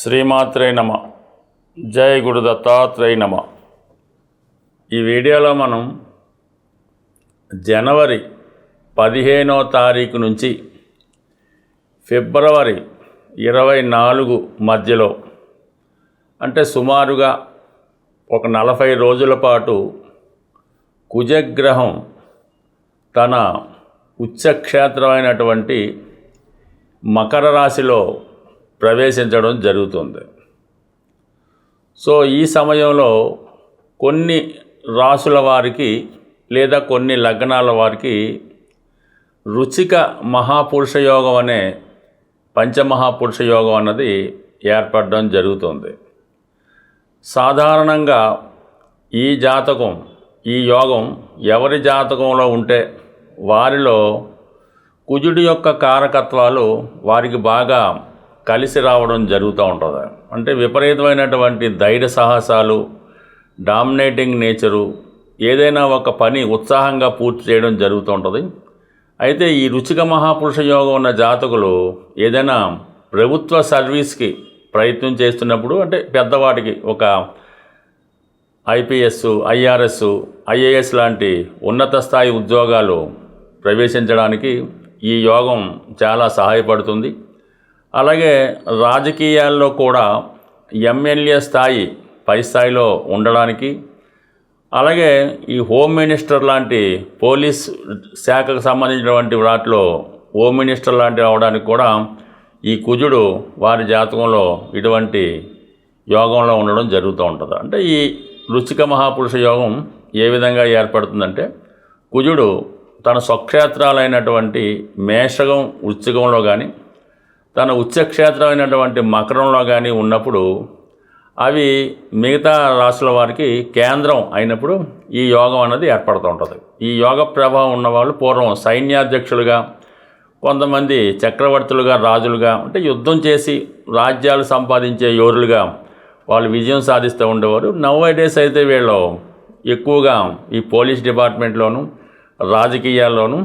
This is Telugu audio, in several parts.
శ్రీమాత్రే నమ. జయ గురు దత్తాత్రేయ నమ. ఈ వీడియోలో మనం జనవరి పదిహేనో తారీఖు నుంచి ఫిబ్రవరి ఇరవై నాలుగు మధ్యలో అంటే సుమారుగా ఒక నలభై రోజుల పాటు కుజగ్రహం తన ఉచ్చక్షేత్రమైనటువంటి మకర రాశిలో ప్రవేశించడం జరుగుతుంది. సో ఈ సమయంలో కొన్ని రాసుల వారికి లేదా కొన్ని లగ్నాల వారికి రుచిక మహాపురుష యోగం అనే పంచమహాపురుష యోగం అన్నది ఏర్పడడం జరుగుతుంది. సాధారణంగా ఈ జాతకం ఈ యోగం ఎవరి జాతకంలో ఉంటే వారిలో కుజుడి యొక్క కారకత్వాలు వారికి బాగా కలిసి రావడం జరుగుతూ ఉంటుంది? అంటే విపరీతమైనటువంటి ధైర్య సాహసాలు డామినేటింగ్ నేచరు ఏదైనా ఒక పని ఉత్సాహంగా పూర్తి చేయడం జరుగుతూ ఉంటుంది. అయితే ఈ రుచిక మహాపురుష యోగం ఉన్న జాతకులు ఏదైనా ప్రభుత్వ సర్వీస్కి ప్రయత్నం చేస్తున్నప్పుడు అంటే పెద్దవాటికి ఒక ఐపీఎస్ ఐఆర్ఎస్ ఐఏఎస్ లాంటి ఉన్నత స్థాయి ఉద్యోగాలు ప్రవేశించడానికి ఈ యోగం చాలా సహాయపడుతుంది. అలాగే రాజకీయాల్లో కూడా ఎమ్మెల్యే స్థాయి పై స్థాయిలో ఉండడానికి అలాగే ఈ హోమ్ మినిస్టర్ లాంటి పోలీస్ శాఖకు సంబంధించినటువంటి వాటిలో హోమ్ మినిస్టర్ లాంటివి అవడానికి కూడా ఈ కుజుడు వారి జాతకంలో ఇటువంటి యోగంలో ఉండడం జరుగుతూ ఉంటుంది. అంటే ఈ రుచిక మహాపురుష యోగం ఏ విధంగా ఏర్పడుతుందంటే కుజుడు తన స్వక్షేత్రాలైనటువంటి మేషగం వృశ్చికంలో కానీ తన ఉచ్చక్షేత్రమైనటువంటి మకరంలో కానీ ఉన్నప్పుడు అవి మిగతా రాశుల వారికి కేంద్రం అయినప్పుడు ఈ యోగం అనేది ఏర్పడుతూ ఉంటుంది. ఈ యోగ ప్రభావం ఉన్నవాళ్ళు పూర్వం సైన్యాధ్యక్షులుగా కొంతమంది చక్రవర్తులుగా రాజులుగా అంటే యుద్ధం చేసి రాజ్యాలు సంపాదించే యోరులుగా వాళ్ళు విజయం సాధిస్తూ ఉండేవారు. నవ్ డేస్ అయితే వీళ్ళు ఎక్కువగా ఈ పోలీస్ డిపార్ట్మెంట్లోను రాజకీయాల్లోనూ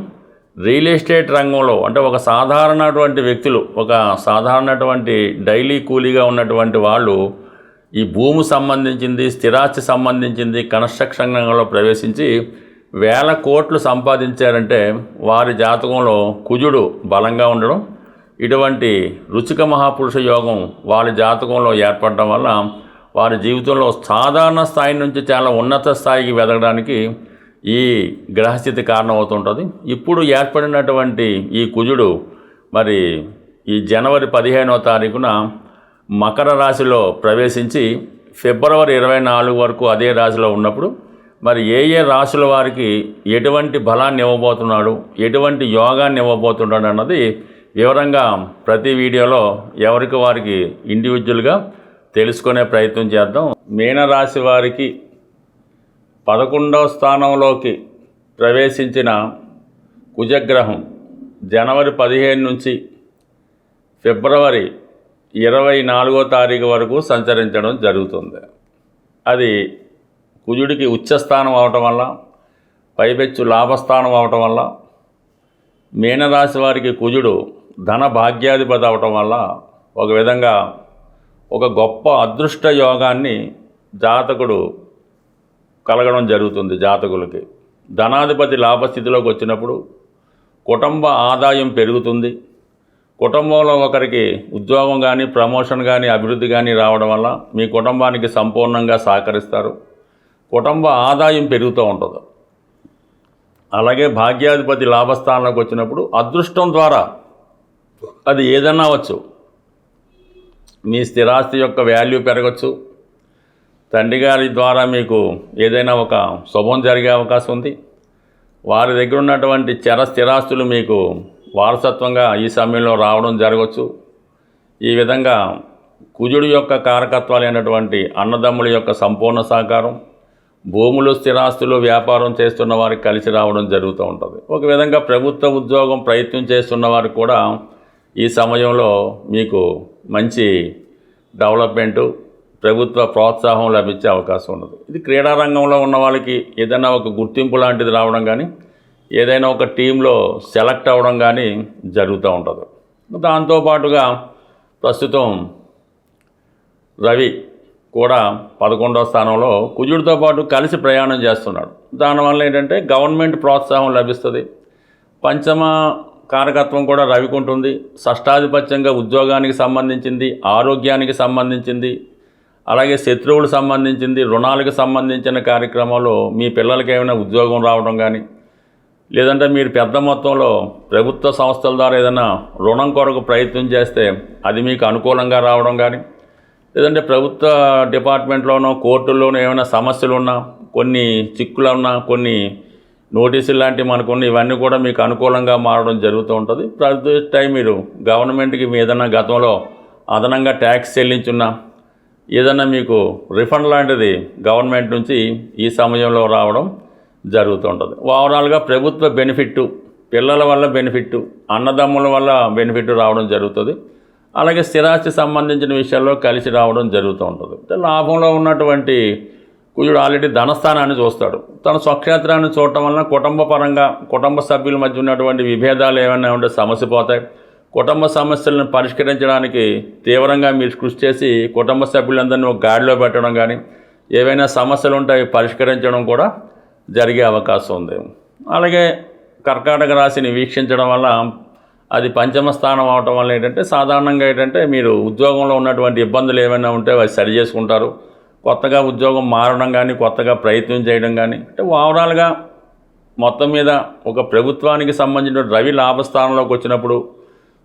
రియల్ ఎస్టేట్ రంగంలో అంటే ఒక సాధారణటువంటి వ్యక్తులు ఒక సాధారణటువంటి డైలీ కూలీగా ఉన్నటువంటి వాళ్ళు ఈ భూమి సంబంధించింది స్థిరాస్తి సంబంధించింది కన్స్ట్రక్షన్ రంగంలో ప్రవేశించి వేల కోట్లు సంపాదించారంటే వారి జాతకంలో కుజుడు బలంగా ఉండడం ఇటువంటి రుచిక మహాపురుష యోగం వారి జాతకంలో ఏర్పడడం వల్ల వారి జీవితంలో సాధారణ స్థాయి నుంచి చాలా ఉన్నత స్థాయికి వెదగడానికి ఈ గ్రహస్థితి కారణమవుతుంటుంది. ఇప్పుడు ఏర్పడినటువంటి ఈ కుజుడు మరి ఈ జనవరి పదిహేనవ తారీఖున మకర రాశిలో ప్రవేశించి ఫిబ్రవరి ఇరవై నాలుగు వరకు అదే రాశిలో ఉన్నప్పుడు మరి ఏ ఏ రాశుల వారికి ఎటువంటి బలాన్ని ఇవ్వబోతున్నాడు ఎటువంటి యోగాన్ని ఇవ్వబోతున్నాడు అన్నది వివరంగా ప్రతి వీడియోలో ఎవరికి వారికి ఇండివిజువల్గా తెలుసుకునే ప్రయత్నం చేద్దాం. మీనరాశి వారికి పదకొండవ స్థానంలోకి ప్రవేశించిన కుజగ్రహం జనవరి పదిహేను నుంచి ఫిబ్రవరి ఇరవై నాలుగో తారీఖు వరకు సంచరించడం జరుగుతుంది. అది కుజుడికి ఉచ్చస్థానం అవటం వల్ల పైపెచ్చు లాభస్థానం అవటం వల్ల మీనరాశి వారికి కుజుడు ధన భాగ్యాధిపతి అవటం వల్ల ఒక విధంగా ఒక గొప్ప అదృష్ట యోగాన్ని జాతకుడు కలగడం జరుగుతుంది జాతకులకి. ధనాధిపతి లాభస్థితిలోకి వచ్చినప్పుడు కుటుంబ ఆదాయం పెరుగుతుంది. కుటుంబంలో ఒకరికి ఉద్యోగం కానీ ప్రమోషన్ కానీ అభివృద్ధి కానీ రావడం వల్ల మీ కుటుంబానికి సంపూర్ణంగా సహకరిస్తారు. కుటుంబ ఆదాయం పెరుగుతూ ఉంటుంది. అలాగే భాగ్యాధిపతి లాభస్థానంలోకి వచ్చినప్పుడు అదృష్టం ద్వారా అది ఏదన్నా అవ్వచ్చు. మీ స్థిరాస్తి యొక్క వాల్యూ పెరగచ్చు. తండ్రి గారి ద్వారా మీకు ఏదైనా ఒక శుభం జరిగే అవకాశం ఉంది? వారి దగ్గర ఉన్నటువంటి చర స్థిరాస్తులు మీకు వారసత్వంగా ఈ సమయంలో రావడం జరగవచ్చు ఈ విధంగా కుజుడు యొక్క కారకత్వాలైనటువంటి అన్నదమ్ముల యొక్క సంపూర్ణ సహకారం భూములు స్థిరాస్తులు వ్యాపారం చేస్తున్న వారికి కలిసి రావడం జరుగుతూ ఉంటుంది. ఒక విధంగా ప్రభుత్వ ఉద్యోగం ప్రయత్నం చేస్తున్న వారు కూడా ఈ సమయంలో మీకు మంచి డెవలప్మెంటు ప్రభుత్వ ప్రోత్సాహం లభించే అవకాశం ఉండదు. ఇది క్రీడారంగంలో ఉన్న వాళ్ళకి ఏదైనా ఒక గుర్తింపు లాంటిది రావడం కానీ ఏదైనా ఒక టీంలో సెలెక్ట్ అవ్వడం కానీ జరుగుతూ ఉంటుంది. దాంతోపాటుగా ప్రస్తుతం రవి కూడా పదకొండవ స్థానంలో కుజుడితో పాటు కలిసి ప్రయాణం చేస్తున్నాడు. దానివల్ల ఏంటంటే గవర్నమెంట్ ప్రోత్సాహం లభిస్తుంది. పంచమ కారకత్వం కూడా రవికి ఉంటుంది షష్టాధిపత్యంగా ఉద్యోగానికి సంబంధించింది ఆరోగ్యానికి సంబంధించింది అలాగే శత్రువులకు సంబంధించింది రుణాలకు సంబంధించిన కార్యక్రమాలు మీ పిల్లలకి ఏమైనా ఉద్యోగం రావడం కానీ లేదంటే మీరు పెద్ద మొత్తంలో ప్రభుత్వ సంస్థల ద్వారా ఏదైనా రుణం కొరకు ప్రయత్నం చేస్తే అది మీకు అనుకూలంగా రావడం కానీ లేదంటే ప్రభుత్వ డిపార్ట్మెంట్లోనో కోర్టుల్లోనో ఏమైనా సమస్యలు ఉన్నా కొన్ని చిక్కులు ఉన్నా కొన్ని నోటీసులు లాంటివి మనకున్న ఇవన్నీ కూడా మీకు అనుకూలంగా మారడం జరుగుతూ ఉంటుంది. ప్రతి టైం మీరు గవర్నమెంట్కి మీ ఏదైనా గతంలో అదనంగా ట్యాక్స్ చెల్లించున్నా ఏదైనా మీకు రిఫండ్ లాంటిది గవర్నమెంట్ నుంచి ఈ సమయంలో రావడం జరుగుతూ ఉంటుంది ఓవరాల్గా ప్రభుత్వ బెనిఫిట్ పిల్లల వల్ల బెనిఫిట్ అన్నదమ్ముల వల్ల బెనిఫిట్ రావడం జరుగుతుంది. అలాగే స్థిరాస్తి సంబంధించిన విషయాల్లో కలిసి రావడం జరుగుతూ ఉంటుంది లాభంలో ఉన్నటువంటి కుజుడు ఆల్రెడీ ధనస్థానాన్ని చూస్తాడు. తన స్వక్షేత్రాన్ని చూడటం వలన కుటుంబ పరంగా కుటుంబ సభ్యుల మధ్య ఉన్నటువంటి విభేదాలు ఏమైనా ఉంటే సమస్య పోతాయి కుటుంబ సమస్యలను పరిష్కరించడానికి తీవ్రంగా మీరు కృషి చేసి కుటుంబ సభ్యులందరినీ ఒక గాడిలో పెట్టడం కానీ ఏవైనా సమస్యలు ఉంటాయి అవి పరిష్కరించడం కూడా జరిగే అవకాశం ఉంది. అలాగే కర్కాటక రాశిని వీక్షించడం వల్ల అది పంచమ స్థానం అవటం వల్ల ఏంటంటే సాధారణంగా ఏంటంటే మీరు ఉద్యోగంలో ఉన్నటువంటి ఇబ్బందులు ఏమైనా ఉంటే అవి సరి చేసుకుంటారు. కొత్తగా ఉద్యోగం మారడం కానీ కొత్తగా ప్రయత్నం చేయడం కానీ అంటే ఓవరాల్గా మొత్తం మీద ఒక ప్రభుత్వానికి సంబంధించిన రవి లాభస్థానంలోకి వచ్చినప్పుడు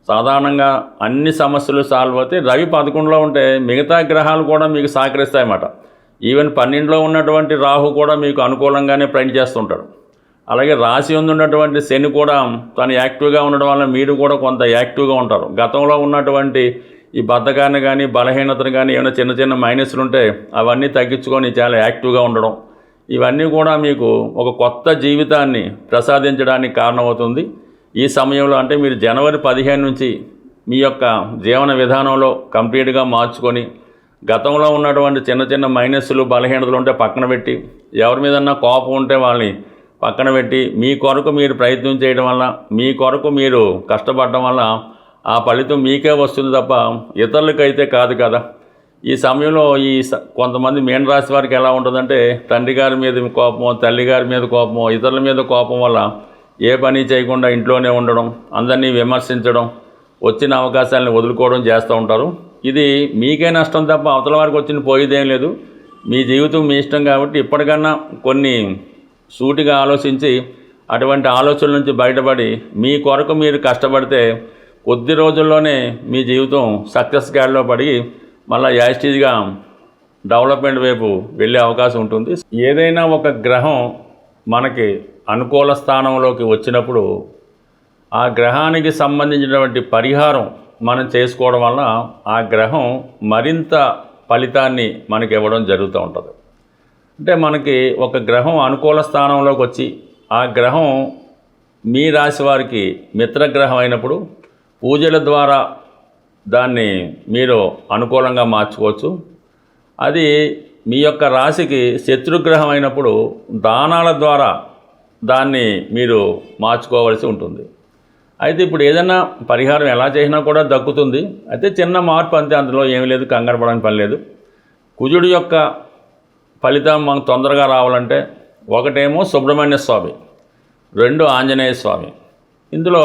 సాధారణంగా అన్ని సమస్యలు సాల్వ్ అవుతాయి రవి పదకొండులో ఉంటే మిగతా గ్రహాలు కూడా మీకు సహకరిస్తాయన్నమాట. ఈవెన్ పన్నెండులో ఉన్నటువంటి రాహు కూడా మీకు అనుకూలంగానే ప్రింట్ చేస్తుంటాడు. అలాగే రాశి ఉంది ఉన్నటువంటి శని కూడా తను యాక్టివ్గా ఉండడం వల్ల మీరు కూడా కొంత యాక్టివ్గా ఉంటారు. గతంలో ఉన్నటువంటి ఈ బద్ధకాన్ని కానీ బలహీనతను కానీ ఏమైనా చిన్న చిన్న మైనస్లు ఉంటే అవన్నీ తగ్గించుకొని చాలా యాక్టివ్గా ఉండడం. ఇవన్నీ కూడా మీకు ఒక కొత్త జీవితాన్ని ప్రసాదించడానికి కారణమవుతుంది. ఈ సమయంలో అంటే మీరు జనవరి పదిహేను నుంచి మీ యొక్క జీవన విధానంలో కంప్లీట్గా మార్చుకొని గతంలో ఉన్నటువంటి చిన్న చిన్న మైనస్లు బలహీనతలు ఉంటే పక్కన పెట్టి ఎవరి మీదన్నా కోపం ఉంటే వాళ్ళని పక్కన పెట్టి మీ కొరకు మీరు ప్రయత్నం చేయడం వల్ల మీ కొరకు మీరు కష్టపడడం వల్ల ఆ ఫలితం మీకే వస్తుంది తప్ప ఇతరులకైతే కాదు కదా. ఈ సమయంలో ఈ స- కొంతమంది మీన రాశి వారికి ఎలా ఉంటుందంటే తండ్రి గారి మీద కోపమో తల్లి గారి మీద కోపమో ఇతరుల మీద కోపం వల్ల ఏ పని చేయకుండా ఇంట్లోనే ఉండడం అందరినీ విమర్శించడం వచ్చిన అవకాశాలను వదులుకోవడం చేస్తూ ఉంటారు. ఇది మీకే నష్టం తప్ప అవతల వారికి వచ్చిన పోయేదేం లేదు. మీ జీవితం మీ ఇష్టం కాబట్టి ఇప్పటికన్నా కొన్ని సూటిగా ఆలోచించి అటువంటి ఆలోచనల నుంచి బయటపడి మీ కొరకు మీరు కష్టపడితే కొద్ది రోజుల్లోనే మీ జీవితం సక్సెస్ గాడిలో పడి మళ్ళీ యాస్టీజ్గా డెవలప్మెంట్ వైపు వెళ్ళే అవకాశం ఉంటుంది. ఏదైనా ఒక గ్రహం మనకి అనుకూల స్థానంలోకి వచ్చినప్పుడు ఆ గ్రహానికి సంబంధించినటువంటి పరిహారం మనం చేసుకోవడం వలన ఆ గ్రహం మరింత ఫలితాన్ని మనకి ఇవ్వడం జరుగుతూ ఉంటుంది. అంటే మనకి ఒక గ్రహం అనుకూల స్థానంలోకి వచ్చి ఆ గ్రహం మీ రాశి వారికి మిత్రగ్రహం అయినప్పుడు పూజల ద్వారా దాన్ని మీరు అనుకూలంగా మార్చుకోవచ్చు. అది మీ యొక్క రాశికి శత్రుగ్రహం అయినప్పుడు దానాల ద్వారా దాన్ని మీరు మార్చుకోవాల్సి ఉంటుంది. అయితే ఇప్పుడు ఏదైనా పరిహారం ఎలా చేసినా కూడా దక్కుతుంది. అయితే చిన్న మార్పు అంతే అందులో ఏమీ లేదు కంగారు పడడానికి పని లేదు. కుజుడు యొక్క ఫలితం మనకు తొందరగా రావాలంటే ఒకటేమో సుబ్రహ్మణ్య స్వామి రెండు ఆంజనేయ స్వామి. ఇందులో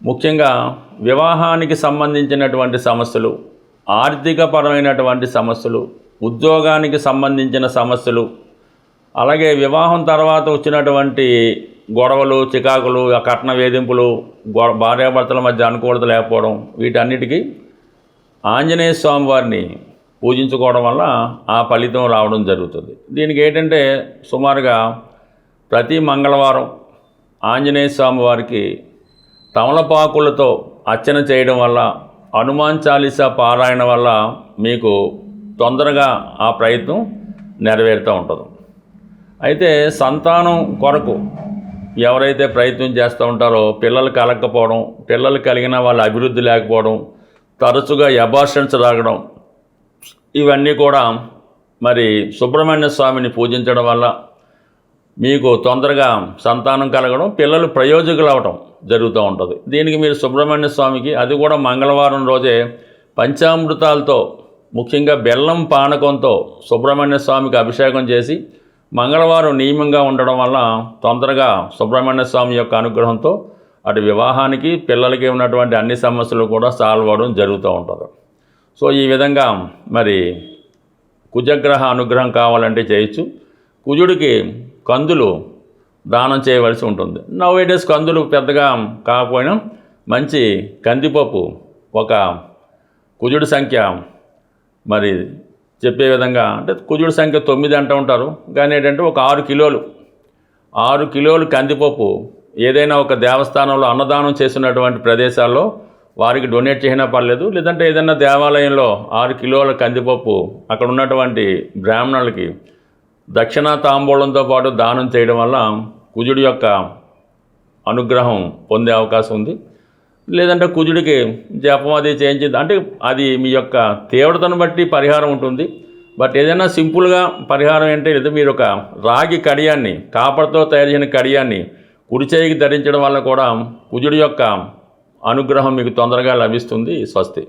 ముఖ్యంగా వివాహానికి సంబంధించినటువంటి సమస్యలు ఆర్థికపరమైనటువంటి సమస్యలు ఉద్యోగానికి సంబంధించిన సమస్యలు అలాగే వివాహం తర్వాత వచ్చినటువంటి గొడవలు చికాకులు ఆ కట్న వేధింపులు గొ భార్యాభర్తల మధ్య అనుకూలత లేకపోవడం వీటన్నిటికీ ఆంజనేయ స్వామి వారిని పూజించుకోవడం వల్ల ఆ ఫలితం రావడం జరుగుతుంది. దీనికి ఏంటంటే సుమారుగా ప్రతి మంగళవారం ఆంజనేయ స్వామి వారికి తమలపాకులతో అర్చన చేయడం వల్ల హనుమాన్ చాలీసా పారాయణ వల్ల మీకు తొందరగా ఆ ప్రయత్నం నెరవేరుతూ ఉంటుంది. అయితే సంతానం కొరకు ఎవరైతే ప్రయత్నం చేస్తూ ఉంటారో పిల్లలు కలగకపోవడం పిల్లలు కలిగిన వాళ్ళ అభివృద్ధి లేకపోవడం తరచుగా ఎబార్షన్స్ రాగడం ఇవన్నీ కూడా మరి సుబ్రహ్మణ్య స్వామిని పూజించడం వల్ల మీకు తొందరగా సంతానం కలగడం పిల్లలు ప్రయోజకులు అవడం జరుగుతూ ఉంటుంది. దీనికి మీరు సుబ్రహ్మణ్య స్వామికి అది కూడా మంగళవారం రోజే పంచామృతాలతో ముఖ్యంగా బెల్లం పానకంతో సుబ్రహ్మణ్య స్వామికి అభిషేకం చేసి మంగళవారం నియమంగా ఉండడం వల్ల తొందరగా సుబ్రహ్మణ్య స్వామి యొక్క అనుగ్రహంతో అటు వివాహానికి పిల్లలకి ఉన్నటువంటి అన్ని సమస్యలు కూడా సాల్వ్ అవ్వడం జరుగుతూ ఉంటుంది. సో ఈ విధంగా మరి కుజగ్రహ అనుగ్రహం కావాలంటే చేయొచ్చు. కుజుడికి కందులు దానం చేయవలసి ఉంటుంది. నవ్ డేస్ కందులు పెద్దగా కాకపోయినా మంచి కందిపప్పు ఒక కుజుడి సంఖ్య మరి చెప్పే విధంగా అంటే కుజుడి సంఖ్య తొమ్మిది అంటూ ఉంటారు. కానీ ఏంటంటే ఒక ఆరు కిలోలు. ఆరు కిలోలు కందిపప్పు ఏదైనా ఒక దేవస్థానంలో అన్నదానం చేసినటువంటి ప్రదేశాల్లో వారికి డొనేట్ చేసినా పర్లేదు. లేదంటే ఏదైనా దేవాలయంలో ఆరు కిలోల కందిపప్పు అక్కడ ఉన్నటువంటి బ్రాహ్మణులకి దక్షిణ తాంబూలంతో పాటు దానం చేయడం వల్ల కుజుడి యొక్క అనుగ్రహం పొందే అవకాశం ఉంది. లేదంటే కుజుడికి జపం అది చేయించింది. అంటే అది మీ యొక్క తీవ్రతను బట్టి పరిహారం ఉంటుంది. బట్ ఏదైనా సింపుల్గా పరిహారం ఏంటంటే లేదా. మీరు ఒక రాగి కడియాన్ని కాపర్తో తయారు చేసిన కడియాన్ని కుడిచేయికి ధరించడం వల్ల కూడా కుజుడి యొక్క అనుగ్రహం మీకు తొందరగా లభిస్తుంది. స్వస్తి.